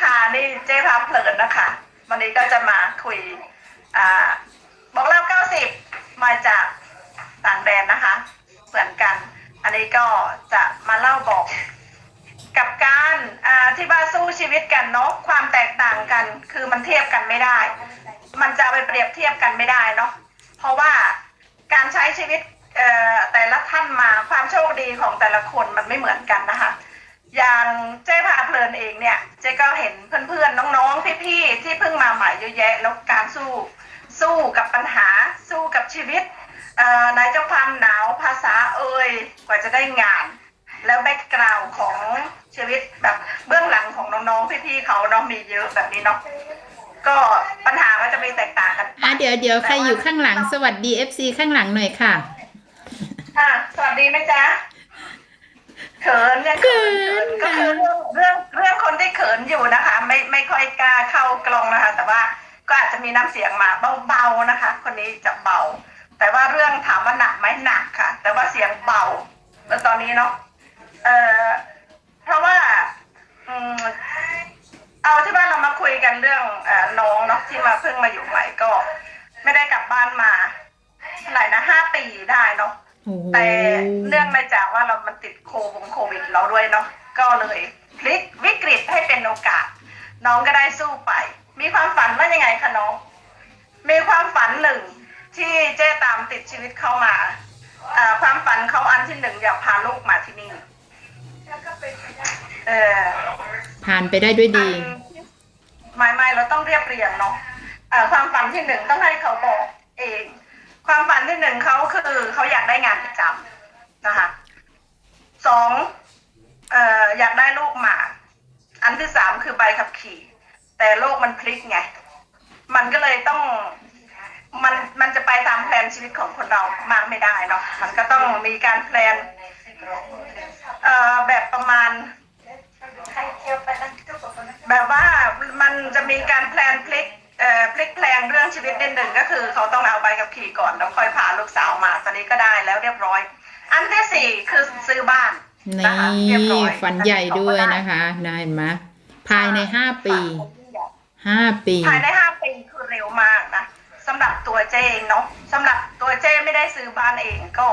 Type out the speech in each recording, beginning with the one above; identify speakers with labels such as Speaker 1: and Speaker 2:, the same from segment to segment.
Speaker 1: ค่ะนี่เจ๊พับเพลินนะคะ วันนี้ก็จะมาคุยอ่าบอกเล่าเก้าสิบมาจากต่างแดนนะคะ เหมือนกัน อันนี้ก็จะมาเล่าบอก กับการอ่าที่ว่าสู้ชีวิตกันเนาะความแตกต่างกัน คือมันเทียบกันไม่ได้ มันจะไปเปรียบเทียบกันไม่ได้เนาะเพราะว่าการใช้ชีวิตเอ่อแต่ละท่านมาความโชคดีของแต่ละคนมันไม่เหมือนกันนะคะ อย่างเจ๊พาเพลินเองเนี่ย เจ๊ก็เห็นเพื่อนๆ น้องๆ พี่ๆ ที่เพิ่งมาใหม่เยอะแยะ แล้วการสู้ สู้กับปัญหา สู้กับชีวิตเอ่อในเจ้าความหนาวภาษาเอ่ยกว่าจะได้งาน แล้วแบ็กกราวของชีวิตแบบเบื้องหลังของน้องๆ พี่ๆ เขาเนาะมีเยอะแบบนี้เนาะก็ปัญหาก็จะมีแตกต่างกันไป
Speaker 2: อะเดี๋ยวเดี๋ยวใครอยู่ข้างหลังสวัสดี FC ข้างหลังหน่อยค่ะ
Speaker 1: อะสวัสดีไหมจ๊ะ เขินเนี่ยเขินเขินก็คือเรื่องเรื่องเรื่องคนที่เขินอยู่นะคะ ไม่ไม่ค่อยกล้าเข้ากลองนะคะ แต่ว่าก็อาจจะมีน้ำเสียงมาเบาๆนะคะ คนนี้จะเบา แต่ว่าเรื่องถามว่าหนักไหมหนักค่ะ แต่ว่าเสียงเบาแล้วตอนนี้เนาะเอ่อเพราะว่าอืมเอาที่ว่าเรามาคุยกันเรื่องเออน้องเนาะที่มาเพิ่งมาอยู่ใหม่ก็ ไม่ได้กลับบ้านมาเท่าไหร่นะห้าปีได้เนาะ
Speaker 2: โอ้โห
Speaker 1: แต่เนื่องมาจากว่าเรามันติดโควงโควิดเราด้วยเนาะก็เลยพลิกวิกฤตให้เป็นโอกาส น้องก็ได้สู้ไป มีความฝันว่ายังไงคะน้อง มีความฝันหนึ่งที่เจ๊ตามติดชีวิตเข้ามาเอ่อความฝันเขาอันที่หนึ่งอยากพาลูกมาที่นี่เออ
Speaker 2: ผ่านไปได้ด้วยดี
Speaker 1: ไม่ไม่เราต้องเรียบเรียงเนาะเอ่อความฝันที่หนึ่งต้องให้เขาบอกเอง ความฝันที่หนึ่งเขาคือเขาอยากได้งานประจำนะคะสองเอ่ออยากได้ลูกหมา อันที่สามคือใบขับขี่ แต่โลกมันพลิกไง มันก็เลยต้องมันมันจะไปตามแผนชีวิตของคนเรามากไม่ได้เนาะมันก็ต้องมีการแพลนเอ่อแบบประมาณ แบบว่ามันจะมีการแพลนพลิก เอ่อพลิกแพลงเรื่องชีวิตนิดหนึ่งก็คือเขาต้องเอาใบขับขี่ก่อนแล้วค่อยพาลูกสาวมาตอนนี้ก็ได้แล้วเรียบร้อย อันที่สี่คือซื้อบ้าน
Speaker 2: นี
Speaker 1: นะคะเรียบร้อ่ย
Speaker 2: ฝันใหญ่ด้วยนะคะได้เห็นไหมภายในห้าปีห้าปี
Speaker 1: ภายในห้าปีคือเร็วมากนะสำหรับตัวเจเองเนาะสำหรับตัวเจไม่ได้ซื้อบ้านเองก็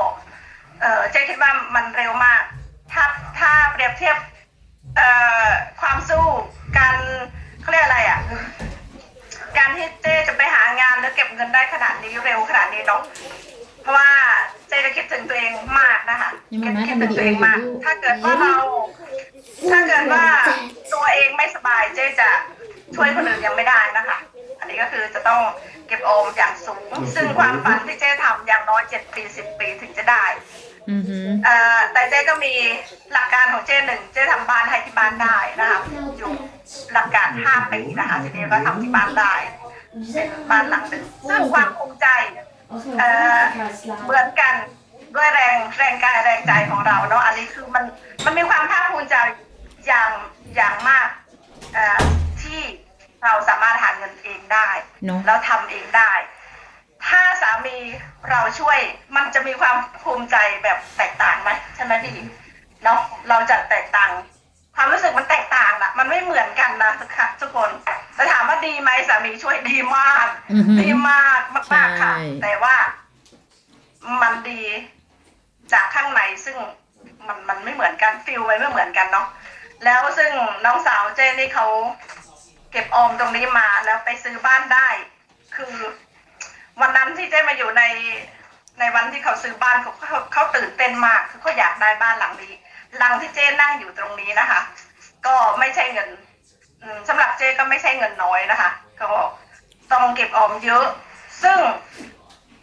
Speaker 1: เออเจคิดว่ามันเร็วมาก ถ้าถ้าเปรียบเทียบเอ่อความสู้การ ได้ขนาดนี้เร็วขนาดนี้เนาะเพราะว่าเจจะคิดถึงตัวเองมากนะคะ
Speaker 2: ยังมา
Speaker 1: คิดถึงตัวเองมาก
Speaker 2: ทำวิดีโออยู่
Speaker 1: ถ้าเกิดว่าเรา ถ้าเกิดว่าตัวเองไม่สบายเจ๊จะช่วยคนอื่นยังไม่ได้นะคะ อันนี้ก็คือจะต้องเก็บออมอย่างสูง ซึ่งความฝันที่เจ๊ทำอย่างน้อยเจ็ดปีสิบปีถึงจะได้
Speaker 2: อือหือ
Speaker 1: เอ่อแต่เจ๊ก็มีหลักการของเจ๊หนึ่งเจ๊ทำบ้านให้ที่บ้านได้นะคะอยู่หลักการห้าปีนะคะทีนี้ก็ทำที่บ้านได้เป็น บ้านหลังหนึ่งซึ่งความภูมิใจเอ่อเหมือนกันด้วยแรงแรงกายแรงใจของเราเนาะอันนี้คือมันมันมีความภาคภูมิใจอย่างอย่างมากเอ่อที่เราสามารถหาเงินเองได้
Speaker 2: เนอะ
Speaker 1: แล้วทำเองได้ ถ้าสามีเราช่วยมันจะมีความภูมิใจแบบแตกต่างไหมใช่ไหมพี่เนาะเราจะแตกต่าง ความรู้สึกมันแตกต่างนะมันไม่เหมือนกันนะทุกค่ะทุกคน แต่ถามว่าดีไหมสามีช่วยดีมาก
Speaker 2: อือหือ
Speaker 1: ดีมากมากๆค่ะ
Speaker 2: ใช่
Speaker 1: แต่ว่ามันดีจากข้างในซึ่งมันมันไม่เหมือนกันฟิลมันไม่เหมือนกันเนาะแล้วซึ่งน้องสาวเจนนี่เขาเก็บออมตรงนี้มาแล้วไปซื้อบ้านได้ คือวันนั้นที่เจมาอยู่ในในวันที่เขาซื้อบ้านเขาเขาเขาตื่นเต้นมากคือเขาอยากได้บ้านหลังนี้ หลังที่เจนั่งอยู่ตรงนี้นะคะ ก็ไม่ใช่เงิน อืมสำหรับเจก็ ไม่ใช่เงินน้อยนะคะ ก็ต้องเก็บออมเยอะ ซึ่ง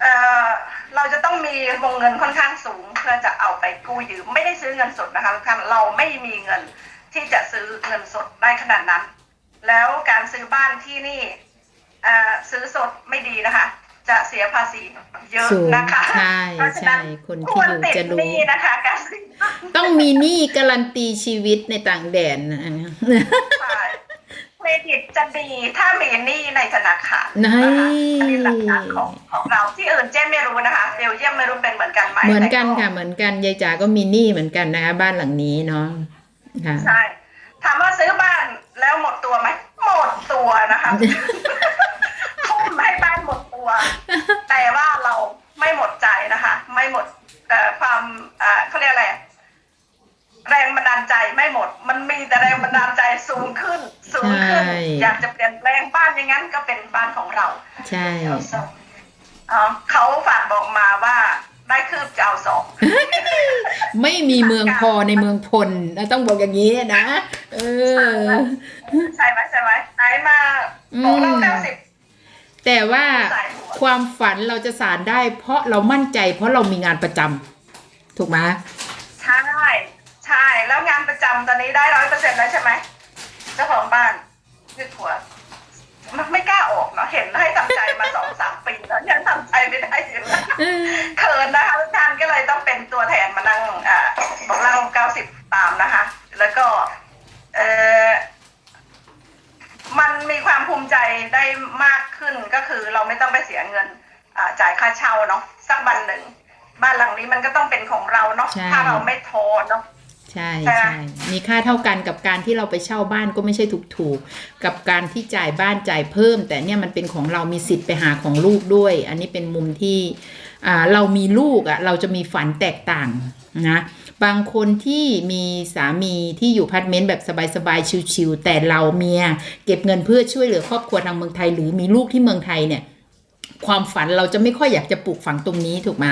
Speaker 1: เอ่อเราจะต้องมีวงเงินค่อนข้างสูง เพื่อจะเอาไปกู้ยืมไม่ได้ซื้อเงินสดนะคะทุกท่านเราไม่มีเงินที่จะซื้อเงินสดได้ขนาดนั้น แล้วการซื้อบ้านที่นี่เอ่อซื้อสดไม่ดีนะคะ จะเสียภาษีเยอะ
Speaker 2: สูง
Speaker 1: นะคะ
Speaker 2: ใช่
Speaker 1: เพราะฉะ
Speaker 2: ใช่
Speaker 1: นั้น
Speaker 2: คนที่
Speaker 1: ควร
Speaker 2: อยู่
Speaker 1: ติด
Speaker 2: จะ
Speaker 1: ห
Speaker 2: รู้
Speaker 1: นี้นะคะการซื้อบ้าน
Speaker 2: ต้องมีหนี้การันตีชีวิตในต่างแดนนะ
Speaker 1: ใช่เค รดิตจะดีถ้ามีหนี้ในธนาคาร
Speaker 2: นี่
Speaker 1: นะคะอันนี้หลักการของของเราที่อื่นเจ๊ไม่รู้นะคะเบลเยียมไม่รู้เป็นเหมือนกันไหม
Speaker 2: เหมือนกัน
Speaker 1: แต่
Speaker 2: ค่ะเหมือนกันยายจ๋าก็มีหนี้เหมือนกันนะคะบ้านหลังนี้เนาะค่ะ
Speaker 1: ใช่ถามว่าซื้อบ้านแล้วหมดตัวไหมหมดตัวนะคะทุ่มให้บ้านหมดตัว แต่ว่าเราไม่หมดใจนะคะ ไม่หมดเอ่อความเอ่อเขาเรียกอะไร แรงบันดาลใจไม่หมด มันมีแต่แรงบันดาลใจสูงขึ้น สูงขึ้น
Speaker 2: ใช่
Speaker 1: อยากจะเปลี่ยนแปลงบ้านอย่างนั้นก็เป็นบ้านของเรา
Speaker 2: ใช่
Speaker 1: เอ่อเขาฝากบอกมาว่าได้คืบจะเอาสอง
Speaker 2: ไม่มีเมืองพอในเมืองพลนะต้องบอกอย่างนี้นะ เออ
Speaker 1: ใช่ไหมใช่ไหมไหนมาบอกเรา
Speaker 2: อืม
Speaker 1: เก้าสิบ
Speaker 2: แต่ว่า
Speaker 1: สายหัว
Speaker 2: ความฝันเราจะสารได้ เพราะเรามั่นใจ เพราะเรามีงานประจำถูกไหม
Speaker 1: ใช่ ใช่ แล้วงานประจำตอนนี้ได้ร้อยเปอร์เซ็นต์แล้วใช่ไหมเจ้าของบ้านยืดหัวมันไม่กล้าออกเนาะเห็นให้ทำใจมาสองสามปีแล้วยังทำใจไม่ได้อยู่เลย
Speaker 2: เออ
Speaker 1: เขินนะคะทุกท่านก็เลยต้องเป็นตัวแทนมานั่งอ่าบอกเล่าเก้าสิบตามนะคะ แล้วก็เออมันมีความภูมิใจได้มากขึ้นก็คือเราไม่ต้องไปเสียเงินอ่าจ่ายค่าเช่าเนาะสักวันหนึ่ง บ้านหลังนี้มันก็ต้องเป็นของเราเนาะ
Speaker 2: ใช่
Speaker 1: ถ้าเราไม่โทอเนาะ
Speaker 2: ใช่
Speaker 1: ใช่ไหม
Speaker 2: ใช่มีค่าเท่ากันกับการที่เราไปเช่าบ้านก็ไม่ใช่ถูกถูกๆกับการที่จ่ายบ้านจ่ายเพิ่ม แต่เนี่ยมันเป็นของเรามีสิทธิ์ไปหาของลูกด้วย อันนี้เป็นมุมที่อ่าเรามีลูกอะ่ะเราจะมีฝันแตกต่างนะบางคนที่มีสามีที่อยู่พาร์ทเมนต์แบบสบายๆชิวๆแต่เราเมียเก็บเงินเพื่อช่วยเหลือครอบครัวทางเมืองไทย หรือมีลูกที่เมืองไทยเนี่ยความฝันเราจะไม่ค่อยอยากจะปลูกฝังตรงนี้ถูกไหม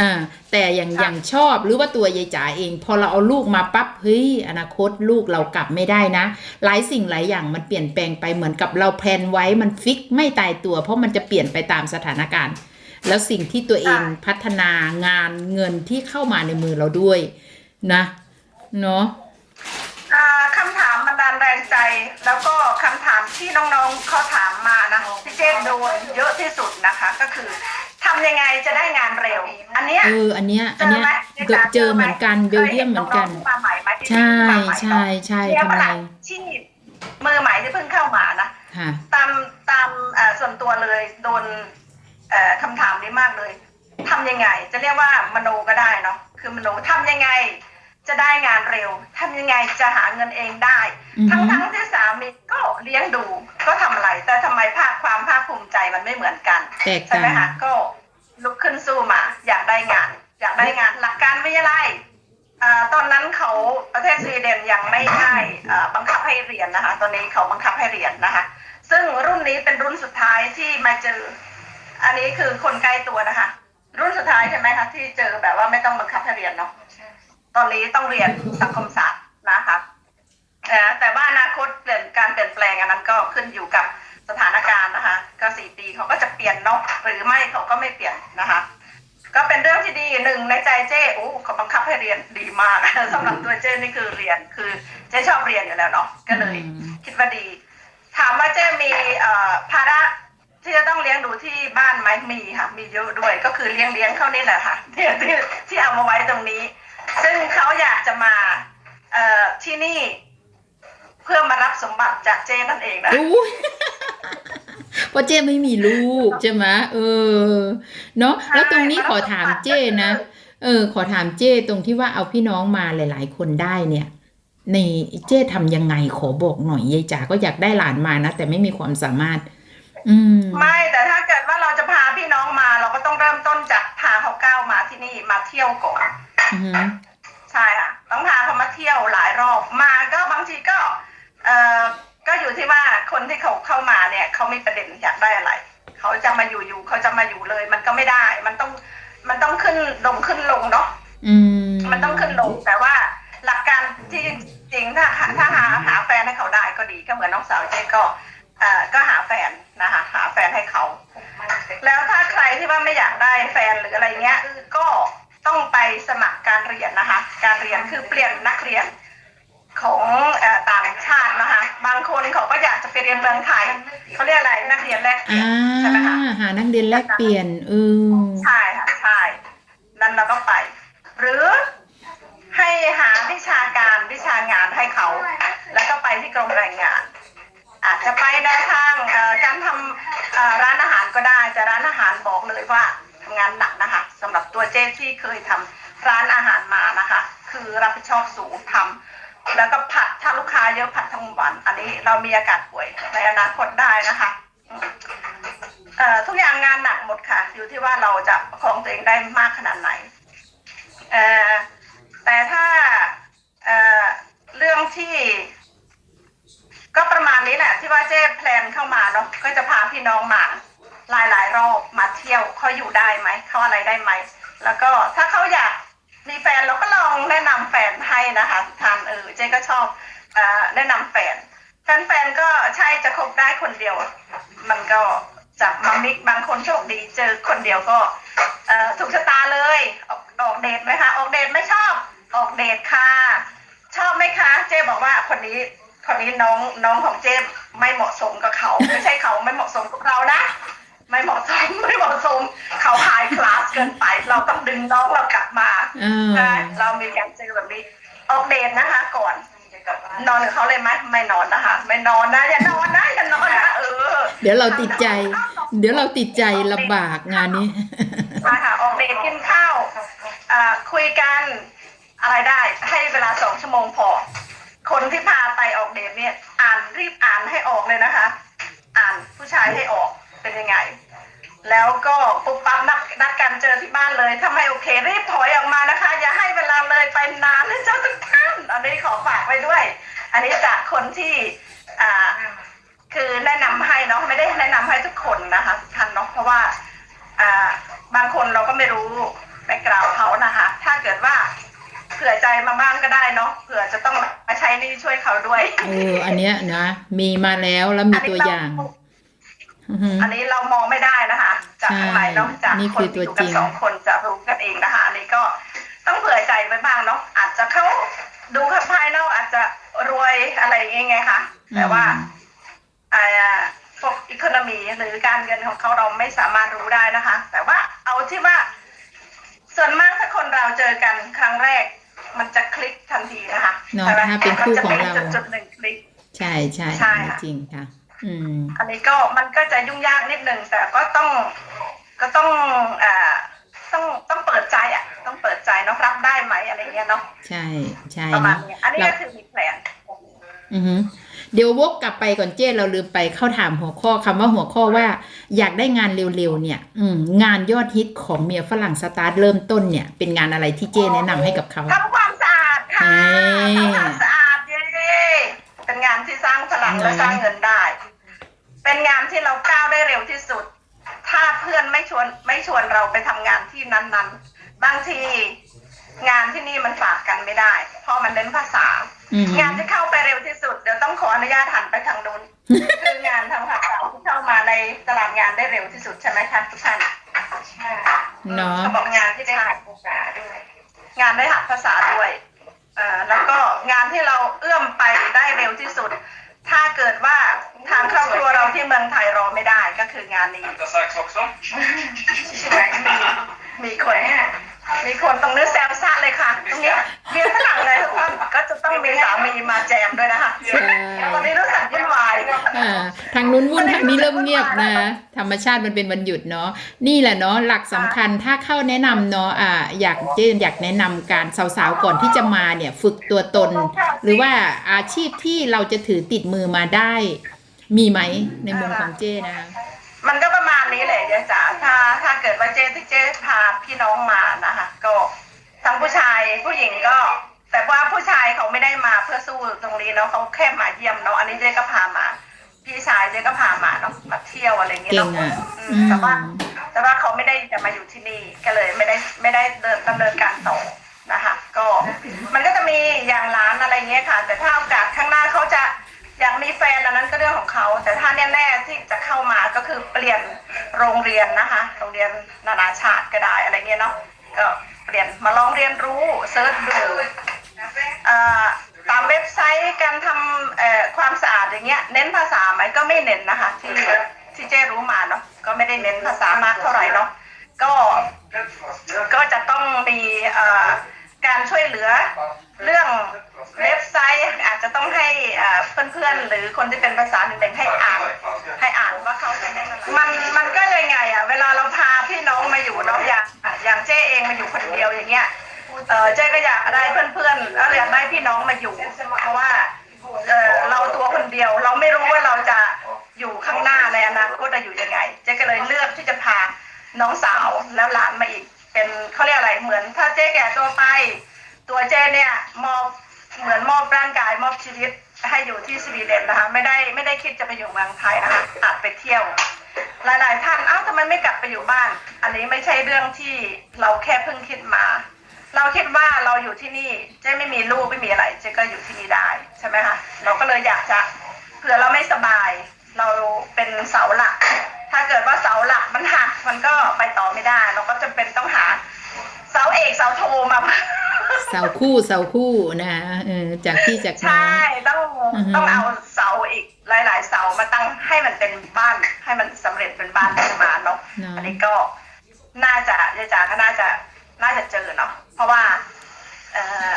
Speaker 2: อ่าแต่อย่างอย่างชอบหรือว่าตัวยายจ๋าเอง พอเราเอาลูกมาปั๊บเฮ้ยอนาคตลูกเรากลับไม่ได้นะ หลายสิ่งหลายอย่างมันเปลี่ยนแปลงไปเหมือนกับเราแพลนไว้มันฟิกไม่ตายตัว เพราะมันจะเปลี่ยนไปตามสถานการณ์ แล้วสิ่งที่ตัวเอง
Speaker 1: ใช่
Speaker 2: พัฒนางานเงินที่เข้ามาในมือเราด้วยนะเนาะ
Speaker 1: อ่าคำถามบันดาลแรงใจ แล้วก็คำถามที่น้องๆเขาถามมานะพี่เจนโดนเยอะที่สุดนะคะก็คือ ทำยังไงจะได้งานเร็ว อันเนี้ย
Speaker 2: เอออันเนี้ย
Speaker 1: เจ
Speaker 2: อัน
Speaker 1: อ
Speaker 2: เนี้ย
Speaker 1: ไหม
Speaker 2: เกิดเจอเหมือนกันเบลเยียมเหมือนกัน
Speaker 1: คยห็งๆที่มาใหม่ไหมที่
Speaker 2: ใช่
Speaker 1: เพิ่งมาใหม่
Speaker 2: ใช่ใช่
Speaker 1: เนาะ
Speaker 2: ทำไม
Speaker 1: ที่มือใหม่ที่เพิ่งเข้ามานะ
Speaker 2: ค่ะ
Speaker 1: ตามตามเอ่อส่วนตัวเลยโดนเอ่อคำถามนี้มากเลยทำยังไง จะเรียกว่ามโนก็ได้เนาะคือมโนทำยังไง จะได้งานเร็วทำยังไงจะหาเงินเองได้
Speaker 2: อือฮึ
Speaker 1: ทั้งทั้งที่สามีก็เลี้ยงดูก็ทำอะไร แต่ทำไมภาคความภาคภูมิใจมันไม่เหมือนกัน
Speaker 2: แตก
Speaker 1: ใช่ไหม
Speaker 2: ต่าง
Speaker 1: คะก็ลุกขึ้นสู้มา อยากได้งาน อยากได้งานหลักการวิทยาลัยอ่าตอนนั้นเขาประเทศสวีเดนยังไม่ได้อ่าบังคับให้เรียนนะคะ ตอนนี้เขาบังคับให้เรียนนะคะ ซึ่งรุ่นนี้เป็นรุ่นสุดท้ายที่มาเจอ อันนี้คือคนใกล้ตัวนะคะ รุ่นสุดท้ายใช่ไหมคะที่เจอแบบว่าไม่ต้องบังคับให้เรียนเนาะ ตอนนี้ต้องเรียนสังคมศาสตร์นะคะเอ่อแต่ว่าอนาคตเปลี่ยนการเปลี่ยนแปลงอันนั้นก็ขึ้นอยู่กับสถานการณ์นะคะ ก็สี่ปีเขาก็จะเปลี่ยนเนาะหรือไม่เขาก็ไม่เปลี่ยนนะคะ ก็เป็นเรื่องที่ดีหนึ่งในใจเจ้โอ้เขาบังคับให้เรียนดีมากสำหรับตัวเจ้นี่คือเรียนคือเจ้ชอบเรียนอยู่แล้วเนาะก็เลย
Speaker 2: อืม
Speaker 1: คิดว่าดี ถามว่าเจ้มีเอ่อภาระที่จะต้องเลี้ยงดูที่บ้านไหมมีค่ะมีเยอะด้วยก็คือเลี้ยงเลี้ยงเขานี่แหละค่ะที่ที่ที่เอามาไว้ตรงนี้ ซึ่งเขาอยากจะมาเอ่อที่นี่เพื่อมารับสมบัติจากเจ้นั่นเองนะ
Speaker 2: อู้ยเพราะเจ้ไม่มีลูกใช่ไหมเออ เนาะแล้วตรงนี้ขอถามเจ้นะ เออ ขอถามเจ้ตรงที่ว่าเอาพี่น้องมาหลาย ๆ คนได้เนี่ย ในเจ้ทำยังไงขอบอกหน่อยยายจ๋าก็อยากได้หลานมานะ แต่ไม่มีความสามารถ อืม
Speaker 1: ไม่แต่ถ้าเกิดว่าเราจะพาพี่น้องมา เราก็ต้องเริ่มต้นจากพาเขาก้าวมาที่นี่มาเที่ยวก่อน
Speaker 2: อือหือ
Speaker 1: ใช่ค่ะต้องพาเขามาเที่ยวหลายรอบมาก็บางทีก็ เอ่อก็อยู่ที่ว่าคนที่เขาเข้ามาเนี่ยเขามีประเด็นอยากได้อะไร เขาจะมาอยู่อยู่เขาจะมาอยู่เลย มันก็ไม่ได้ มันต้องมันต้องขึ้นลงขึ้นลงเนาะ
Speaker 2: อืม
Speaker 1: มันต้องขึ้นลงแต่ว่าหลักการที่จริงถ้าถ้าหาหาแฟนให้เขาได้ก็ดีก็เหมือนน้องสาวเจ๊ก็เอ่อก็หาแฟนนะคะหาแฟนให้เขา แล้วถ้าใครที่ว่าไม่อยากได้แฟนหรืออะไรเงี้ยก็ ต้องไปสมัครการเรียนนะคะ การเรียนคือเปลี่ยนนักเรียนของเอ่อต่างชาตินะคะ บางคนเขาก็อยากจะไปเรียนเมืองไทยเขาเรียกอะไรนักเรียนแลกเปลี่ย
Speaker 2: อ่าน
Speaker 1: ใช่ไหมคะ
Speaker 2: หานักเรียนแลกเปลี่ยนเออ
Speaker 1: ใช่ค่ะใช่นั่นเราก็ไป หรือให้หาวิชาการวิชางานให้เขา แล้วก็ไปที่กรมแรงงาน อาจจะไปในทางเอ่อการทำเอ่อร้านอาหารก็ได้แต่ร้านอาหารบอกเลยว่าทำ งานหนักนะคะสำหรับตัวเจ๊ที่เคยทำร้านอาหารมานะคะ คือรับผิดชอบสูงทำแล้วก็ผัดถ้าลูกค้าเยอะผัดทั้งวันอันนี้เรามีอาการป่วยในอนาคตได้นะคะเอ่อทุกอย่างงานหนักหมดค่ะ อยู่ที่ว่าเราจะประคองตัวเองได้มากขนาดไหนเอ่อแต่ถ้าเอ่อเรื่องที่ก็ประมาณนี้แหละ ที่ว่าเจ๊แพลนเข้ามาเนาะก็จะพาพี่น้องมา หลายหลายรอบมาเที่ยวเขาอยู่ได้ไหมเขาอะไรได้ไหม แล้วก็ถ้าเขาอยากมีแฟนเราก็ลองแนะนำแฟนให้นะคะท่านเออเจ๊ก็ชอบอแนะนำแฟนแฟนๆก็ใช่จะคบได้คนเดียว มันก็จับมามิกบางคนโชคดีเจอคนเดียวก็ถูกชะตาเลยออกออกเดทไหมคะออกเดทไม่ชอบออกเดทค่ะ ชอบไหมคะ เจ๊บอกว่าคนนี้คนนี้น้องน้องของเจ๊ไม่เหมาะสมกับเขา ไม่ใช่เขาไม่เหมาะสมกับเรานะ เราต้องดึงน้องเรากลับมา
Speaker 2: เออ
Speaker 1: ใช่เรามีการเจอแบบนี้ออกเดทนะคะ ก่อน นอนกับเขาเลยไหมไม่นอนนะคะ ไม่นอนนะอย่านอนนะอย่านอนนะเออ
Speaker 2: เดี๋ยวเราติดใจ เดี๋ยวเราติดใจลำบากงานนี้
Speaker 1: ใช่ค่ะออกเดทกินข้าวอ่าคุยกันอะไรได้ ให้เวลาสองชั่วโมงพอ คนที่พาไปออกเดทเนี่ย อ่านรีบอ่านให้ออกเลยนะคะ อ่านผู้ชายให้ออกเป็นยังไง แล้วก็ปุ๊บปั๊บนัดนัดกัน เจอที่บ้านเลยถ้าไม่โอเครีบถอยออกมานะคะ อย่าให้เวลาเลยไปนานนะเจ้าทุกท่านอันนี้ขอฝากไว้ด้วย อันนี้จากคนที่อ่าคือแนะนำให้เนาะไม่ได้แนะนำให้ทุกคนนะคะทุกท่านเนาะเพราะว่าอ่าบางคนเราก็ไม่รู้แบ็กกราวเขานะคะ ถ้าเกิดว่าเผื่อใจมาบ้างก็ได้เนาะเผื่อจะต้องมาใช้นี่ช่วยเขาด้วย
Speaker 2: เอออันเนี้ยนะ มีมาแล้วแล้วมีตัวอย่าง อือหือ
Speaker 1: อันนี้เรามองไม่ได้นะคะ จากข้างในเนาะ
Speaker 2: ใช่
Speaker 1: จาก
Speaker 2: นี่
Speaker 1: ค
Speaker 2: คื
Speaker 1: น
Speaker 2: อตัว
Speaker 1: ที่อยู่กั
Speaker 2: จริ
Speaker 1: น
Speaker 2: ง
Speaker 1: สองคนจะรู้กันเองนะคะ อันนี้ก็ต้องเผื่อใจไว้บ้างเนาะอาจจะเขาดูข้างภายนอกอาจจะรวยอะไรอย่างเงี้ยไงคะแต่ว่าอ่าพวกอีโคโนมีหรือการเงินของเขาเราไม่สามารถรู้ได้นะคะ แต่ว่าเอาที่ว่า ส่วนมากถ้าคนเราเจอกันครั้งแรก มันจะคลิกทันทีนะคะ
Speaker 2: เนาะ
Speaker 1: ใช่ไหม
Speaker 2: ถ้าเป็นคู่ของเรา
Speaker 1: มันจะมีจุดจุดหนึ่งคลิก
Speaker 2: ใช่ใช่
Speaker 1: ใช่
Speaker 2: อันนี้
Speaker 1: ค่ะ
Speaker 2: จริงค่ะ อืม
Speaker 1: อันนี้ก็มันก็จะยุ่งยากนิดนึงแต่ก็ต้องก็ต้องอ่าต้องต้องเปิดใจอะ ต้องเปิดใจเนาะรับได้ไหมอะไรเงี้ยเนาะ
Speaker 2: ใช่ใช่
Speaker 1: ประมาณ
Speaker 2: เนาะ
Speaker 1: เนี้ยอันนี้
Speaker 2: เรา
Speaker 1: ก็คือมีแผน
Speaker 2: อือหือเดี๋ยววกกลับไปก่อนเจ้เราลืมไปเข้าถามหัวข้อคำว่าหัวข้อว่า อยากได้งานเร็วๆเนี่ย อืมงานยอดฮิตของเมียฝรั่งสตาร์ทเริ่มต้นเนี่ย เป็นงานอะไรที่เจ้แนะนำให้กับเขา
Speaker 1: ทำความสะอาดค่ะ
Speaker 2: เฮ้ย
Speaker 1: ทำความสะอาดเย้เป็นงานที่สร้างพลังและ
Speaker 2: นะ
Speaker 1: สร้างเงินได้ เป็นงานที่เราก้าวได้เร็วที่สุด ถ้าเพื่อนไม่ชวนไม่ชวนเราไปทำงานที่นั้นๆ บางทีงานที่นี่มันฝากกันไม่ได้ เพราะมันเน้นภาษา
Speaker 2: อืม
Speaker 1: งานที่เข้าไปเร็วที่สุด เดี๋ยวต้องขออนุญาตหันไปทางนู้นคืองานทางภาษาที่เข้ามาในตลาดงานได้เร็วที่สุดใช่ไหมคะทุกท่าน
Speaker 3: ใช่
Speaker 2: เนาะ
Speaker 1: เขาบอกงานที่
Speaker 3: ได้
Speaker 1: ได้
Speaker 3: หัดภาษาด้วย
Speaker 1: งานได้หัดภาษาด้วยเอ่อแล้วก็งานที่เราเอื้อมไปได้เร็วที่สุด ถ้าเกิดว่า ทางครอบครัวเราที่เมืองไทยรอไม่ได้ก็คืองานนี้
Speaker 4: Vänta sax också.
Speaker 1: สวยมีมีคนมีคนตรงนี้แซวซะเลยค่ะ ตรงนี้เรียนฝรั่งเลยทุกคนก็จะต้องมีสามีมาแจมด้วยนะคะ
Speaker 2: ใช่
Speaker 1: ตอนนี้รู้สึกวุ่นวาย
Speaker 2: อ่าทางนู้นวุ่นทางนี้เริ่มเงียบนะ ธรรมชาติมันเป็นวันหยุดเนาะนี่แหละเนาะหลักสำคัญถ้าเข้าแนะนำเนาะอ่าอยากเจนอยากแนะนำการสาวๆก่อนที่จะมาเนี่ย ฝึกตัวตน หรือว่าอาชีพที่เราจะถือติดมือมาได้ มีไหมในมุมของเจ้นะคะ
Speaker 1: มันก็ประมาณนี้แหละยายจ๋าถ้าถ้าเกิดว่าเจ๊ที่เจ๊พาพี่น้องมานะคะก็ทั้งผู้ชายผู้หญิงก็ แต่ว่าผู้ชายเขาไม่ได้มาเพื่อสู้ตรงนี้เนาะเขาแค่มาเยี่ยมเนาะอันนี้เจ๊ก็พามา พี่ชายเจ๊ก็พามาเนาะมาเที่ยวอะไรอย่างเงี้ย
Speaker 2: เก่ง
Speaker 1: เนาะ
Speaker 2: อะ
Speaker 1: อื
Speaker 2: อื
Speaker 1: ม
Speaker 2: ม
Speaker 1: แต่ว่าแต่ว่าเขาไม่ได้จะมาอยู่ที่นี่ก็เลยไม่ได้ไม่ได้เดินดำเนินการต่อนะคะ ก็มันก็จะมีอย่างร้านอะไรเงี้ยค่ะ แต่ถ้าโอกาสข้างหน้าเขาจะ อยากมีแฟนอันนั้นก็เรื่องของเขา แต่ถ้าแน่ๆที่จะเข้ามาก็คือเปลี่ยนโรงเรียนนะคะ โรงเรียนนานาชาติก็ได้อะไรเงี้ยเนาะก็เปลี่ยนมาลองเรียนรู้เซิร์ชดูตามเว็บไซต์การทำความสะอาดอย่างเงี้ย เน้นภาษาไหมก็ไม่เน้นนะคะ ที่ที่เจ้รู้มาเนาะก็ไม่ได้เน้นภาษามากเท่าไหร่เนาะก็ก็จะต้องมีการช่วยเหลือ เรื่องเว็บไซต์อาจจะต้องให้เพื่อนๆ หรือคนที่เป็นภาษาหนึ่งๆให้อ่าน ให้อ่านว่าเขาจะได้มันมันก็ยังไงอะเวลาเราพาพี่น้องมาอยู่เนาะอย่างอย่างเจ้เองมาอยู่คนเดียวอย่างเงี้ยเออเจ๊ก็อยากได้เพื่อนๆแล้วอยากได้พี่น้องมาอยู่เพราะว่าเออเราตัวคนเดียวเราไม่รู้ว่าเราจะอยู่ข้างหน้าในอนาคตจะอยู่ยังไง เจ๊ก็เลยเลือกที่จะพาน้องสาวแล้วหลานมาอีก เป็นเขาเรียกอะไรเหมือน ถ้าเจ๊แก่ตัวไป ตัวเจ๊เนี่ยมอบเหมือนมอบร่างกายมอบชีวิตให้อยู่ที่สวีเดนนะคะ ไม่ได้ไม่ได้คิดจะไปอยู่เมืองไทยนะคะอาจไปเที่ยว หลาย ๆ ท่านเอ้าทำไมไม่กลับไปอยู่บ้าน อันนี้ไม่ใช่เรื่องที่เราแค่เพิ่งคิดมา เราคิดว่าเราอยู่ที่นี่เจ๊ไม่มีลูกไม่มีอะไรเจ๊ก็อยู่ที่นี่ได้ใช่ไหมคะเราก็เลยอยากจะเผื่อเราไม่สบาย เราเป็นเสาหลักถ้าเกิดว่าเสาหลักมันหักมันก็ไปต่อไม่ได้ เราก็จำเป็นต้องหา เสาเอกเสาโทมา
Speaker 2: เสาคู่เสาคู่นะเออจากพี่จากน้อ
Speaker 1: ใช่
Speaker 2: ง
Speaker 1: ต้อง
Speaker 2: อือฮึ
Speaker 1: ต้องเอาเสาอีกหลาย ๆ เสามาตั้งให้มันเป็นบ้านให้มันสำเร็จเป็นบ้านขึ้นมาเนาะ
Speaker 2: เนาะ
Speaker 1: อันนี้ก็น่าจะยายจ๋าก็น่าจะน่าจะเจอเนาะเพราะว่า เอ่อ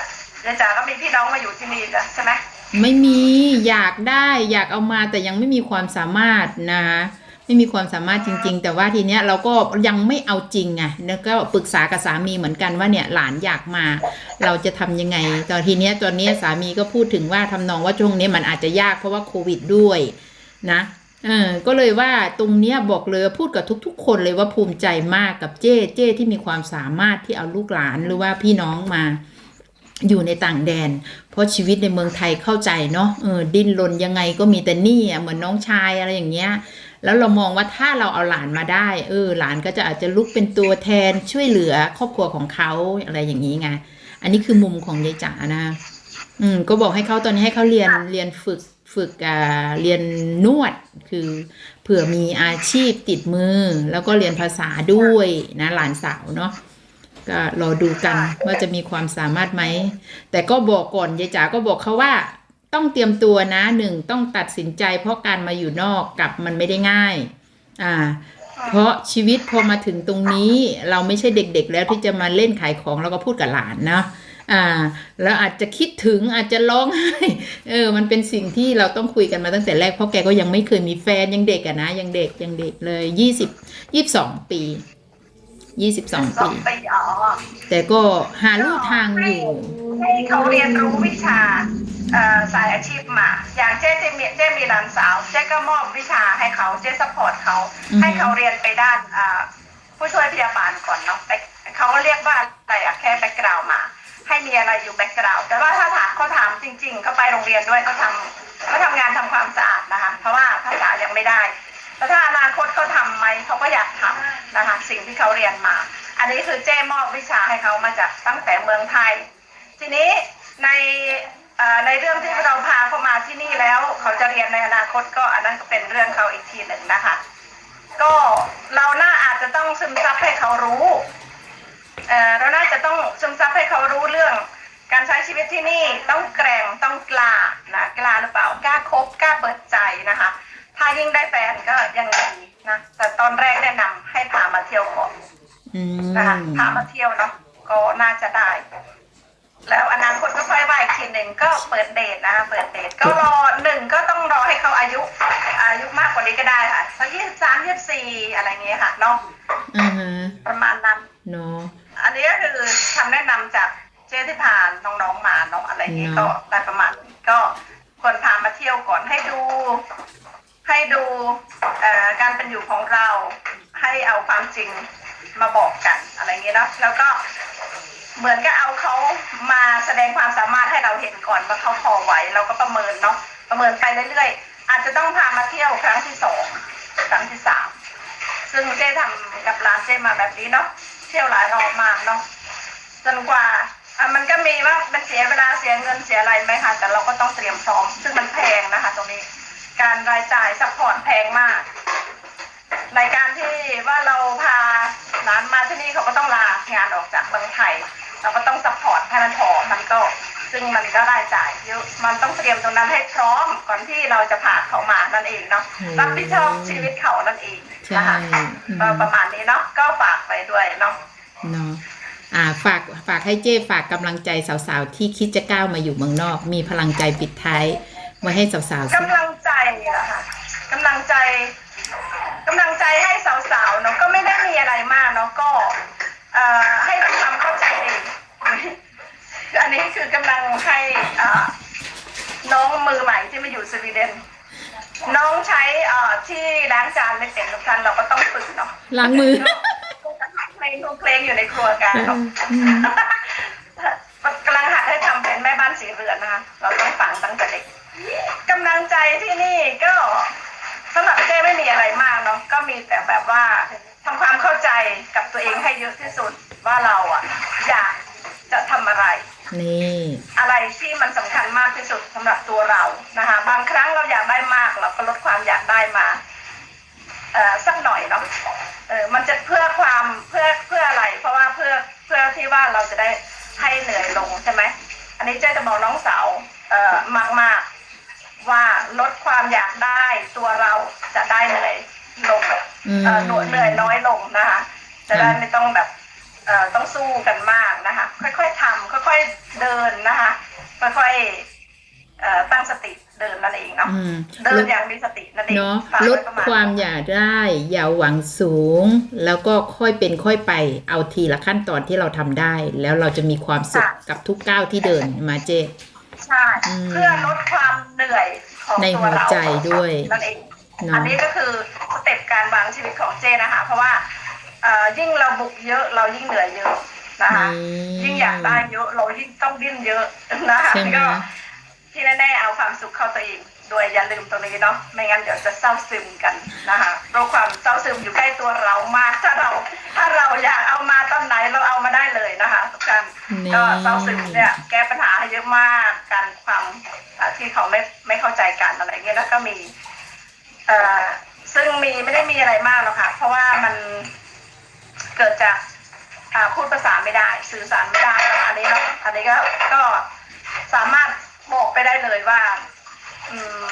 Speaker 1: ยายจ๋าก็มีพี่น้องมาอยู่ที่นี่จ้ะใช่ไหม
Speaker 2: ไม่มีอยากได้อยากเอามาแต่ยังไม่มีความสามารถนะคะ ไม่มีความสามารถจริง ๆ แต่ว่าทีเนี้ยเราก็ยังไม่เอาจริงไงแล้วก็ปรึกษากับสามีเหมือนกันว่าเนี่ยหลานอยากมา เราจะทำยังไงตอนทีเนี้ยตอนนี้สามีก็พูดถึงว่าทำนองว่าช่วงนี้มันอาจจะยากเพราะว่าโควิดด้วยนะเออก็เลยว่าตรงเนี้ยบอกเลยพูดกับทุก ๆ คนเลยว่าภูมิใจมากกับเจ้เจ้ที่มีความสามารถที่เอาลูกหลานหรือว่าพี่น้องมาอยู่ในต่างแดน เพราะชีวิตในเมืองไทยเข้าใจเนาะเออดิ้นรนยังไงก็มีแต่หนี้อะเหมือนน้องชายอะไรอย่างเงี้ย แล้วเรามองว่าถ้าเราเอาหลานมาได้ เออ หลานก็จะอาจจะลุกเป็นตัวแทนช่วยเหลือครอบครัวของเขาอะไรอย่างนี้ไง อันนี้คือมุมของยายจ๋านะ อืม ก็บอกให้เขาตอนนี้ให้เขาเรียนเรียนฝึกฝึกอ่าเรียนนวดคือเผื่อมีอาชีพติดมือ แล้วก็เรียนภาษาด้วยนะหลานสาวเนาะก็รอดูกันว่าจะมีความสามารถไหม แต่ก็บอกก่อนยายจ๋าก็บอกเขาว่า ต้องเตรียมตัวนะหนึ่งต้องตัดสินใจ เพราะการมาอยู่นอกกับมันไม่ได้ง่าย อ่า เพราะชีวิตพอมาถึงตรงนี้ เราไม่ใช่เด็กๆ แล้วที่จะมาเล่นขายของแล้วก็พูดกับหลานนะอ่าแล้วอาจจะคิดถึงอาจจะร้องไห้เออ มันเป็นสิ่งที่เราต้องคุยกันมาตั้งแต่แรกเพราะแกก็ยังไม่เคยมีแฟนยังเด็กอะนะยังเด็กยังเด็กเลยยี่สิบยี่สิบสองปียี่สิบสอง
Speaker 1: สอ
Speaker 2: ปี
Speaker 1: งปีอ๋อ
Speaker 2: แต่ก็หาลู่ทางอยู่
Speaker 1: ให้เขาเรียนรู้วิชาเอ่อ สายอาชีพมา อย่างเจ๊เจมีเจ๊มีหลานสาวเจ๊ก็มอบวิชาให้เขาเจ๊สปอร์ตเขา
Speaker 2: อือฮึ
Speaker 1: ให้เขาเรียนไปด้านอ่าผู้ช่วยพยาบาลก่อนเนาะ back- เขาเรียกว่าอะไรอะแค่แบ็กกราวมา ให้มีอะไรอยู่แบ็กกราวแต่ว่าถ้าถามเขาถามจริง ๆ เขาไปโรงเรียนด้วยเขาทำเขาทำงานทำความสะอาดนะคะ เพราะว่าภาษายังไม่ได้แล้วถ้าอนาคตเขาทำไหมเขาก็อยากทำนะคะสิ่งที่เขาเรียนมา อันนี้คือเจ้มอบวิชาให้เขามาจากตั้งแต่เมืองไทย ทีนี้ในเอ่อ ในเรื่องที่เราพาเขามาที่นี่แล้ว เขาจะเรียนในอนาคตก็อันนั้นก็เป็นเรื่องเขาอีกทีหนึ่งนะคะ ก็เราน่าอาจจะต้องซึมซับให้เขารู้เอ่อเราน่าจะต้องซึมซับให้เขารู้เรื่อง การใช้ชีวิตที่นี่ต้องแกร่งต้องกล้านะกล้าหรือเปล่ากล้าคบกล้าเปิดใจนะคะ ถ้ายิ่งได้แฟนก็ยังดีนะแต่ตอนแรกแนะนำให้พามาเที่ยวก่อน
Speaker 2: อืม
Speaker 1: นะคะพามาเที่ยวเนาะก็น่าจะได้ แล้วอนาคตก็ค่อยว่าอีกทีหนึ่งก็เปิดเดทนะคะเปิดเดทก็รอหนึ่งก็ต้องรอให้เขาอายุ อายุมากกว่านี้ก็ได้ค่ะสักยี่สิบสามยี่สิบสี่อะไรเงี้ยค่ะเนาะ
Speaker 2: อ่าฮะ
Speaker 1: ประมาณนั้น
Speaker 2: เนาะ
Speaker 1: อันนี้ก็คือคำแนะนำจากเจ๊ที่พาน้องๆมาเนาะอะไรอย่างงี้
Speaker 2: เนาะ
Speaker 1: ก็ได้ประมาณนี้ก็ควรพามาเที่ยวก่อนให้ดู ให้ดูเอ่อการเป็นอยู่ของเราให้เอาความจริงมาบอกกันอะไรอย่างเงี้ยเนาะแล้วก็ เหมือนกับเอาเขามาแสดงความสามารถให้เราเห็นก่อนว่าเขาพอไหวเราก็ประเมินเนาะประเมินไปเรื่อยๆ อาจจะต้องพามาเที่ยวครั้งที่สองครั้งที่สามซึ่งเจ๊ทำกับร้านเจ๊มาแบบนี้เนาะเที่ยวหลายรอบมากเนาะจนกว่าอะมันก็มีว่ามันเสียเวลาเสียเงินเสียอะไรไหมคะแต่เราก็ต้องเตรียมพร้อม ซึ่งมันแพงนะคะ ตรงนี้ การรายจ่ายซัพพอร์ตแพงมากในการที่ว่าเราพาหลานมาที่นี่เขาก็ต้องลางานออกจากเมืองไทย เราก็ต้องซัพพอร์ตให้มันพอมันก็ซึ่งมันก็รายจ่ายเยอะมันต้องเตรียมตรงนั้นให้พร้อมก่อนที่เราจะพาเขามานั่นเองเนาะรับผิดชอบชีวิตเขานั่นเอง
Speaker 2: ใช่
Speaker 1: นะคะ
Speaker 2: อืม
Speaker 1: ก็ประมาณนี้เนาะก็ฝากไปด้วยเนาะ
Speaker 2: เนาะอ่าฝากฝากให้เจ้ฝากกำลังใจสาวๆ ที่คิดจะก้าวมาอยู่เมืองนอก มีพลังใจปิดท้ายไว้ให้สาวๆสิ
Speaker 1: กำลังใจเหรอคะกำลังใจกำลังใจให้สาวๆเนาะก็ไม่ได้มีอะไรมากเนาะก็เอ่อให้ อันนี้คือกำลังให้น้องมือใหม่ที่มาอยู่สวีเดน น้องใช้ที่ล้างจานไม่เป็นทุกท่านเราก็ต้องฝึกเนาะ
Speaker 2: ล้างมือ
Speaker 1: เพลงทุกเพลงอยู่ในครัวกันเนาะกำลังหัดให้ทำเป็นแม่บ้านสีเรือนนะคะเราต้องฝังตั้งแต่เด็กกำลังใจที่นี่ก็สำหรับเจ้ไม่มีอะไรมากเนาะก็มีแต่แบบว่าทำความเข้าใจกับตัวเองให้เยอะที่สุดว่าเราอะอยาก อะไร
Speaker 2: นี่
Speaker 1: อะไรที่มันสำคัญมากที่สุดสำหรับตัวเรานะคะ บางครั้งเราอยากได้มากเราก็ลดความอยากได้มาเอ่อสักหน่อยเนาะเออมันจะเพื่อความเพื่อเพื่ออะไร เพราะว่าเพื่อเพื่อที่ว่าเราจะได้ให้เหนื่อยลงใช่ไหมอันนี้เจ๊จะบอกน้องสาวเอ่อมากมากๆว่าลดความอยากได้ตัวเราจะได้เหนื่อยลง
Speaker 2: อืม
Speaker 1: เอ่อเหนื่อยน้อยลงนะคะจะได้ไม่ต้องแบบเอ่อต้องสู้กันมากนะคะ ค่อยๆทำค่อยๆ เดินนะคะค่อยๆเอ่อตั้งสติเดินนั่นเองเนาะ
Speaker 2: อืม
Speaker 1: เดินอย่างมีสตินั่นเอง
Speaker 2: เนาะ
Speaker 1: ฝก
Speaker 2: ล
Speaker 1: ได
Speaker 2: ความอยากได้ อย่าหวังสูง แล้วก็ค่อยเป็นค่อยไปเอาทีละขั้นตอนที่เราทำได้ แล้วเราจะมีความสุขกับทุกก้าวที่เดินมาเจ
Speaker 1: ใช่
Speaker 2: อืม
Speaker 1: เพื่อลดความเหนื่อยของ
Speaker 2: ใน
Speaker 1: ตัว
Speaker 2: หัว
Speaker 1: เรา
Speaker 2: ใจด้วย
Speaker 1: นั่นเอง
Speaker 2: เนาะ
Speaker 1: อันนี้ก็คือสเต็ปการวางชีวิตของเจนะคะ เพราะว่าเอ่อยิ่งเราบุกเยอะเรายิ่งเหนื่อยเยอะ นะคะยิ่งอยากได้เยอะเรายิ่งต้องดิ้นเยอะนะคะ
Speaker 2: ใช่ไหม
Speaker 1: ก็ที่แน่ๆเอาความสุขเข้าตัวเองโดยอย่าลืมตรงนี้เนาะไม่งั้นเดี๋ยวจะเศร้าซึมกันนะคะเพราะความเศร้าซึมอยู่ใกล้ตัวเรามากถ้าเรา ถ้าเราอยากเอามาตอนไหนเราเอามาได้เลยนะคะทุกท่าน
Speaker 2: นี่
Speaker 1: ก็เศร้าซึมเนี่ยแก้ปัญหาให้เยอะมากการความอ่าที่เขาไม่ไม่เข้าใจกันอะไรเงี้ยแล้วก็มีเอ่อซึ่งมีไม่ได้มีอะไรมากหรอกค่ะ เพราะว่ามันเกิดจากอ่า พูดภาษาไม่ได้สื่อสารไม่ได้เนอะอันนี้เนาะอันนี้ก็ก็สามารถบอกไปได้เลยว่า อืม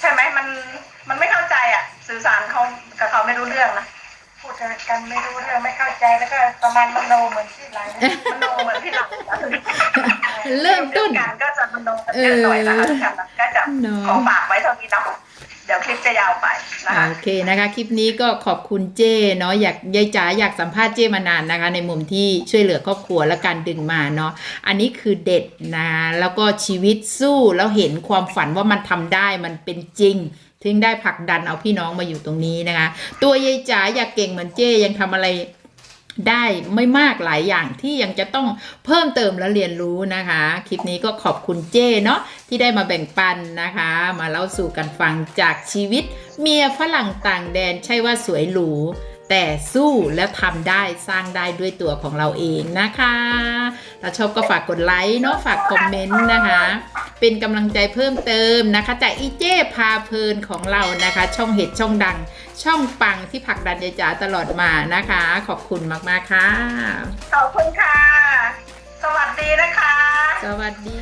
Speaker 1: ใช่ไหมมันมันไม่เข้าใจอะ สื่อสารเขากับเขาไม่รู้เรื่องนะ
Speaker 3: พูดกันไม่รู้เรื่องไม่เข้าใจแล้วก็ประมาณมโนเหมือนที่ไรนะ
Speaker 1: มันโนเหมือนที่หลัง
Speaker 2: เริ่มต้น
Speaker 1: กันก็จะมันโนกันเยอะหน่อยนะคะทุกท่านนะก็จะ
Speaker 2: เนอะ
Speaker 1: ขอฝากไว้เท่านี้เนาะ เดี๋ยวคลิปจะยาวไปนะคะ
Speaker 2: โอเคนะคะ คลิปนี้ก็ขอบคุณเจ้เนาะอยากยายจ๋าอยากสัมภาษณ์เจ้มานานนะคะ ในมุมที่ช่วยเหลือครอบครัวและการดึงมาเนาะอันนี้คือเด็ดนะแล้วก็ชีวิตสู้แล้วเห็นความฝันว่ามันทำได้มันเป็นจริงถึงได้ผลักดันเอาพี่น้องมาอยู่ตรงนี้นะคะ ตัวยายจ๋าอยากเก่งเหมือนเจ้ยังทำอะไร ได้ไม่มากหลายอย่างที่ยังจะต้องเพิ่มเติมและเรียนรู้นะคะ คลิปนี้ก็ขอบคุณเจ้เนาะที่ได้มาแบ่งปันนะคะ มาเล่าสู่กันฟังจากชีวิต เมียฝรั่งต่างแดนใช่ว่าสวยหรู แต่สู้และทำได้สร้างได้ด้วยตัวของเราเองนะคะถ้าชอบก็ฝากกดไลค์เนาะฝากคอมเมนต์นะคะ เป็นกำลังใจเพิ่มเติมนะคะ จากอีเจ้พาเพลินของเรานะคะ ช่องเห็ดช่องดัง ช่องปังที่ผลักดันยายจ๋าตลอดมานะคะ ขอบคุณมากๆค่ะ
Speaker 1: ขอบคุณค่ะ สวัสดีนะคะ
Speaker 2: สวัสดี